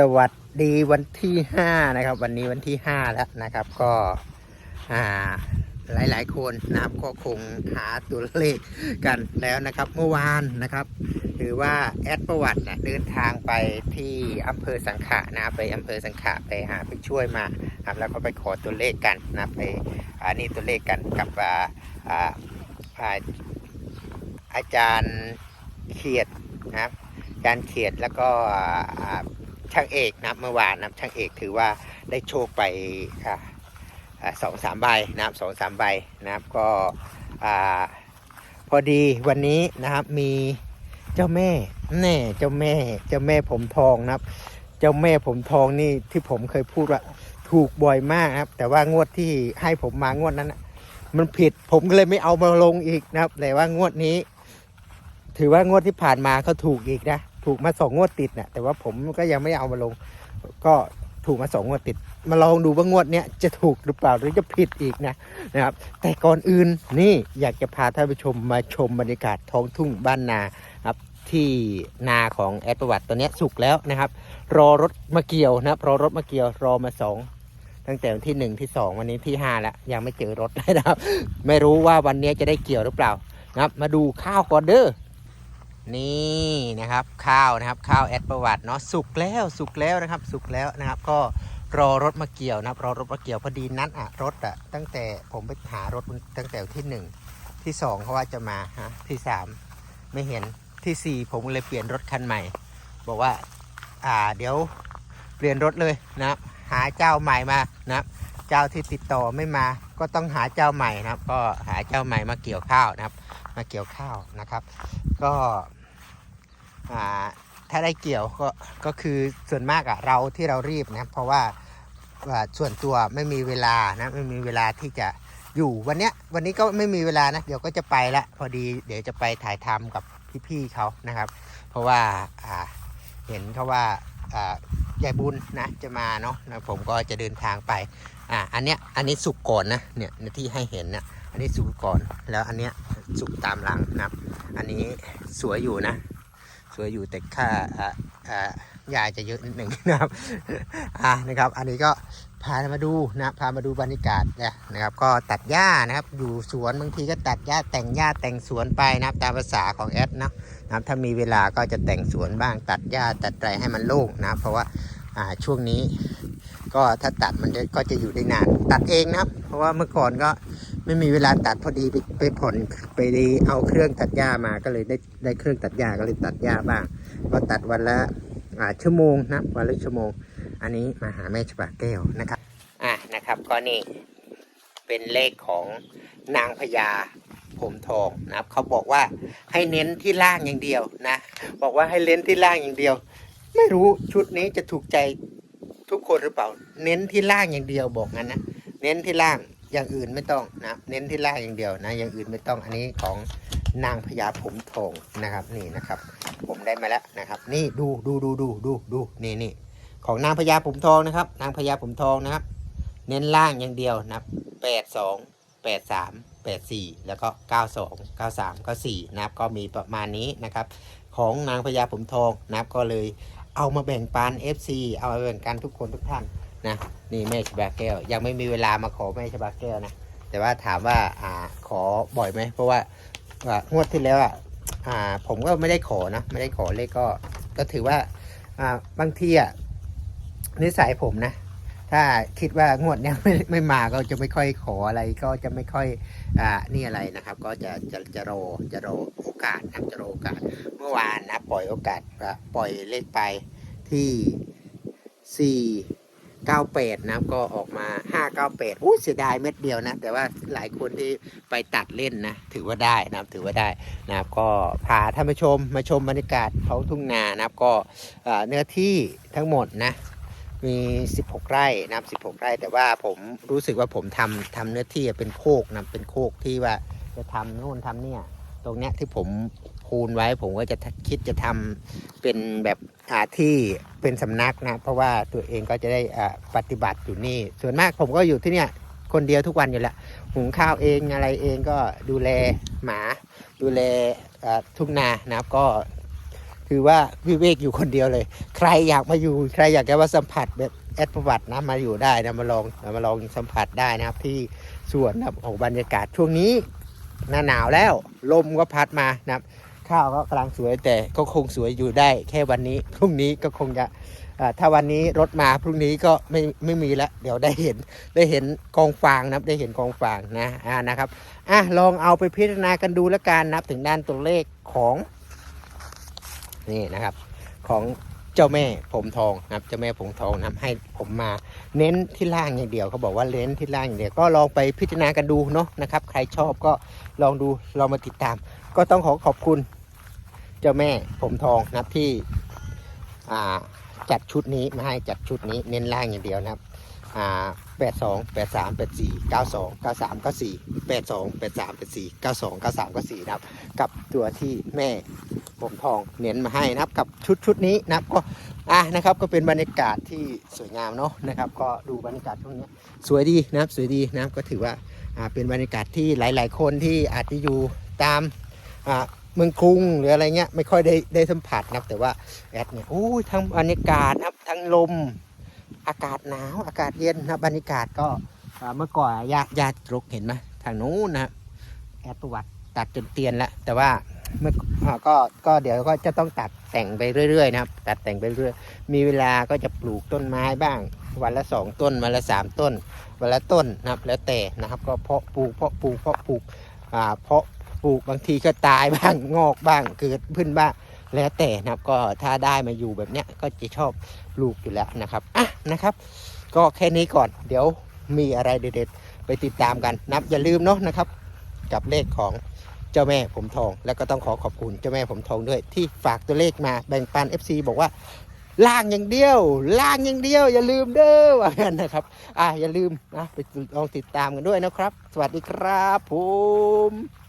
สวัสดีวันที่ห้านะครับ วันนี้วันที่ห้าแล้วนะครับ ก็อ่าหลายๆคนนะครับก็คงหาตัวเลขกันแล้วนะครับ เมื่อวานนะครับถือว่าแอดประวัตินะเดินทางไปที่อำเภอสังขะนะไปอำเภอสังขะไปหาไปช่วยมาครับแล้วก็ไปขอตัวเลขกันนะไปอ่านี่ตัวเลขกันกับอ่าอาอาจารย์เขียดนะครับอาจารย์เขียดแล้วก็ ช่างเอกนะเมื่อวานนะช่างเอกถือว่าได้โชคไปสองสามใบนะครับสองสามใบนะครับก็พอดีวันนี้นะครับมีเจ้าแม่แน่เจ้าแม่เจ้าแม่ผมทองนะครับ เจ้าแม่ผมทองนี่ที่ผมเคยพูดว่าถูกบ่อยมากนะครับ แต่ว่างวดที่ให้ผมมางวดนั้นนะมันผิดผมก็เลยไม่เอามาลงอีกนะครับ แต่ว่างวดนี้ ถือว่างวดที่ผ่านมาเขาถูกอีกนะ ถูกมาสองงวดติดเนะแต่ว่าผมก็ยังไม่เอามาลง ก็ถูกมาสองงวดติด มาลองดูว่างวดเนี้ยจะถูกหรือเปล่าหรือจะผิดอีกนะนะครับ แต่ก่อนอื่นนี่อยากจะพาท่านผู้ชมมาชมบรรยากาศท้องทุ่งบ้านนาครับที่นาของแอดประวัติตอนเนี้ยสุกแล้วนะครับ รอรถมาเกี่ยวนะครับรอรถมาเกี่ยวรอมาสองตั้งแต่วันที่หนึ่งที่สองวันนี้ที่ห้าแล้วยังไม่เจอรถนะครับ ไม่รู้ว่าวันนี้จะได้เกี่ยวหรือเปล่านะครับ มาดูข้าวก่อนเด้อ นี่นะครับข้าวนะครับข้าวแอดประวัติเนาะสุกแล้วสุกแล้วนะครับ สุกแล้วนะครับ ก็รอรถมาเกี่ยวนะครับรอรถมาเกี่ยวพอดีนัดอะรถอะตั้งแต่ผมไปหารถตั้งแต่ที่หนึ่งที่สองเขาว่าจะมาฮะที่สามไม่เห็นที่สี่ผมเลยเปลี่ยนรถคันใหม่ บอกว่าอ่าเดี๋ยวเปลี่ยนรถเลยนะครับหาเจ้าใหม่มานะครับเจ้าที่ติดต่อไม่มา ก็ต้องหาเจ้าใหม่นะครับ ก็หาเจ้าใหม่มาเกี่ยวข้าวนะครับ มาเกี่ยวข้าวนะครับ ก็ ถ้าได้เกี่ยวก็ก็คือส่วนมากอะเราที่เรารีบนะครับเพราะว่าส่วนตัวไม่มีเวลานะไม่มีเวลาที่จะอยู่วันเนี้ยวันนี้ก็ไม่มีเวลานะเดี๋ยวก็จะไปละพอดีเดี๋ยวจะไปถ่ายทำกับพี่ๆเขานะครับ เพราะว่าเห็นเขาว่ายายบุญนะจะมาเนาะนะผมก็จะเดินทางไปอ่าอันเนี้ยอันนี้สุกก่อนนะเนี่ยที่ให้เห็นนะอันนี้สุกก่อนแล้วอันเนี้ยสุกตามหลังนะครับ อันนี้สวยอยู่นะ สวยอยู่แต่ค่าอ่าอ่ายาจะเยอะนิดหนึ่งนะครับอ่านะครับ อันนี้ก็พามาดูนะพามาดูบรรยากาศนี่ยนะครับ ก็ตัดหญ้านะครับ อยู่สวนบางทีก็ตัดหญ้าแต่งหญ้าแต่งสวนไปนะครับตามภาษาของแอดเนาะนะครับถ้ามีเวลาก็จะแต่งสวนบ้าง ตัดหญ้าตัดไรให้มันโล่งนะเพราะว่าอ่าช่วงนี้ ก็ถ้าตัดมันก็จะอยู่ได้นาน ตัดเองนะครับ เพราะว่าเมื่อก่อนก็ ไม่มีเวลาตัดพอดีไปไปผ่อนไปดีเอาเครื่องตัดหญ้ามาก็เลยได้ได้เครื่องตัดหญ้าก็เลยตัดหญ้าบ้างก็ตัดวันละอ่าชั่วโมงนะวันละชั่วโมง อันนี้มาหาแม่ฉบาแก้วนะครับอะนะครับก็นี่เป็นเลขของนางพญาผมทองนะครับเขาบอกว่าให้เน้นที่ล่างอย่างเดียวนะ บอกว่าให้เน้นที่ล่างอย่างเดียว ไม่รู้ชุดนี้จะถูกใจทุกคนหรือเปล่า เน้นที่ล่างอย่างเดียวบอกงั้นนะเน้นที่ล่าง อย่างอื่นไม่ต้องนะเน้นที่ล่างอย่างเดียวนะ อย่างอื่นไม่ต้องอันนี้ของนางพญาผมทองนะครับนี่นะครับ ผมได้มาแล้วนะครับ นี่ดูดูดูดูดูดูนี่นี่ของนางพญาผมทองนะครับ นางพญาผมทองนะครับ เน้นล่างอย่างเดียวนับแปดสองแปดสามแปดสี่แล้วก็เก้าสองเก้าสามเก้าสี่นะครับก็มีประมาณนี้นะครับ ของนางพญาผมทองนะครับก็เลยเอามาแบ่งปัน FC เอามาแบ่งกันทุกคนทุกท่าน นะนี่แม่ชบาแก้ว ยังไม่มีเวลามาขอแม่ชบาแก้วนะแต่ว่าถามว่าอ่าขอบ่อยไหมเพราะว่างวดที่แล้วอะอ่าผมก็ไม่ได้ขอนะไม่ได้ขอเลขก็ก็ถือว่าอ่าบางทีอะนิสัยผมนะ ถ้าคิดว่างวดเนี้ยไม่ไม่มาก็จะไม่ค่อยขออะไรก็จะไม่ค่อยอ่านี่อะไรนะครับ ก็จะจะจะรอจะรอโอกาสนะจะรอโอกาสเมื่อวานนะ ปล่อยโอกาสปล่อยเลขไปที่สี่ 98 นะครับก็ออกมา 598อู้เสียดายเม็ดเดียวนะ แต่ว่าหลายคนที่ไปตัดเล่นนะ ถือว่าได้นะครับถือว่าได้นะครับ ก็พาท่านผู้ชมมาชมบรรยากาศท้องทุ่งนานะครับ ก็เนื้อที่ทั้งหมดนะมี 16 ไร่นะครับ16 ไร่ แต่ว่าผมรู้สึกว่าผมทำทำเนื้อที่เป็นโคกนะเป็นโคกที่ว่าจะทำโน่นทำเนี่ย ตรงเนี้ยที่ผม คูณไว้ ผมก็จะคิดจะทำเป็นแบบอ่าที่เป็นสำนักนะ เพราะว่าตัวเองก็จะได้อ่าปฏิบัติอยู่นี่ ส่วนมากผมก็อยู่ที่เนี่ยคนเดียวทุกวันอยู่แล้วหุงข้าวเองอะไรเองก็ดูแลหมาดูแลทุ่งนานะครับก็คือว่าวิเวกอยู่คนเดียวเลย ใครอยากมาอยู่ ใครอยากจะมาสัมผัสแบบแอดประวัตินะมาอยู่ได้นะมาลองมาลองสัมผัสได้นะครับ ที่สวนนะครับโอ้บรรยากาศช่วงนี้หน้าหนาวแล้ว ลมก็พัดมานะครับ ข้าวก็กำลังสวยแต่ก็คงสวยอยู่ได้ แค่วันนี้พรุ่งนี้ก็คงจะถ้าวันนี้รถมาพรุ่งนี้ก็ไม่ไม่มีแล้วเดี๋ยวได้เห็นได้เห็นกองฟางนะได้เห็นกองฟางนะอ่านะครับอะลองเอาไปพิจารณากันดูแล้วกันนับถึงด้านตัวเลขของนี่นะครับของเจ้าแม่ผมทองนะครับเจ้าแม่ผมทองนับให้ผมมาเน้นที่ล่างอย่างเดียวเขาบอกว่าเน้นที่ล่างอย่างเดียวก็ลองไปพิจารณากันดูเนาะนะครับ ใครชอบก็ลองดูลองมาติดตาม ก็ต้องขอขอบคุณ เจ้าแม่ผมทองนะครับที่จัดชุดนี้มาให้จัดชุดนี้เน้นล่างอย่างเดียวนะครับแปดสองแปดสามแปดสี่เก้าสองเก้าสามเก้าสี่แปดสองแปดสามแปดสี่เก้าสองเก้าสามเก้าสี่นะครับ กับตัวที่แม่ผมทองเน้นมาให้นะครับ กับชุดชุดนี้นะครับก็อะนะครับก็เป็นบรรยากาศที่สวยงามเนาะนะครับ ก็ดูบรรยากาศช่วงนี้สวยดีนะครับสวยดีนะครับก็ถือว่าอ่าเป็นบรรยากาศที่หลาย ๆ คนที่อาจจะอยู่ตามอ่า เมืองกรุงหรืออะไรเงี้ยไม่ค่อยได้ได้สัมผัสนะครับแต่ว่าแอดเนี่ยโอ้ยทั้งบรรยากาศนะครับทั้งลม อากาศหนาวอากาศเย็นนะบรรยากาศก็เมื่อก่อนยากยากรกเห็นไหมทางนู้นนะแอดประวัติตัดจนเตียนแล้วแต่ว่าเมื่อก็ก็เดี๋ยวก็จะต้องตัดแต่งไปเรื่อยๆนะครับ ตัดแต่งไปเรื่อยมีเวลาก็จะปลูกต้นไม้บ้าง วันละสองต้นวันละสามต้นวันละต้นนะครับแล้วแต่นะครับ ก็เพาะปลูกเพาะปลูกเพาะปลูกอ่าเพาะ ปลูกบางทีก็ตายบ้างงอกบ้างเกิดขึ้นบ้างแล้วแต่นะครับก็ถ้าได้มาอยู่แบบเนี้ยก็จะชอบปลูกอยู่แล้วนะครับอะนะครับ ก็แค่นี้ก่อนเดี๋ยวมีอะไรเด็ดๆ ไปติดตามกันนับอย่าลืมเนาะนะครับ กับเลขของเจ้าแม่ผมทอง แล้วก็ต้องขอขอบคุณเจ้าแม่ผมทองด้วย ที่ฝากตัวเลขมาแบ่งปัน FC บอกว่าล่างอย่างเดียว ล่างอย่างเดียว อย่าลืมเด้อว่างั้นนะครับอะอย่าลืมนะไปลองติดตามกันด้วยนะครับ สวัสดีครับผม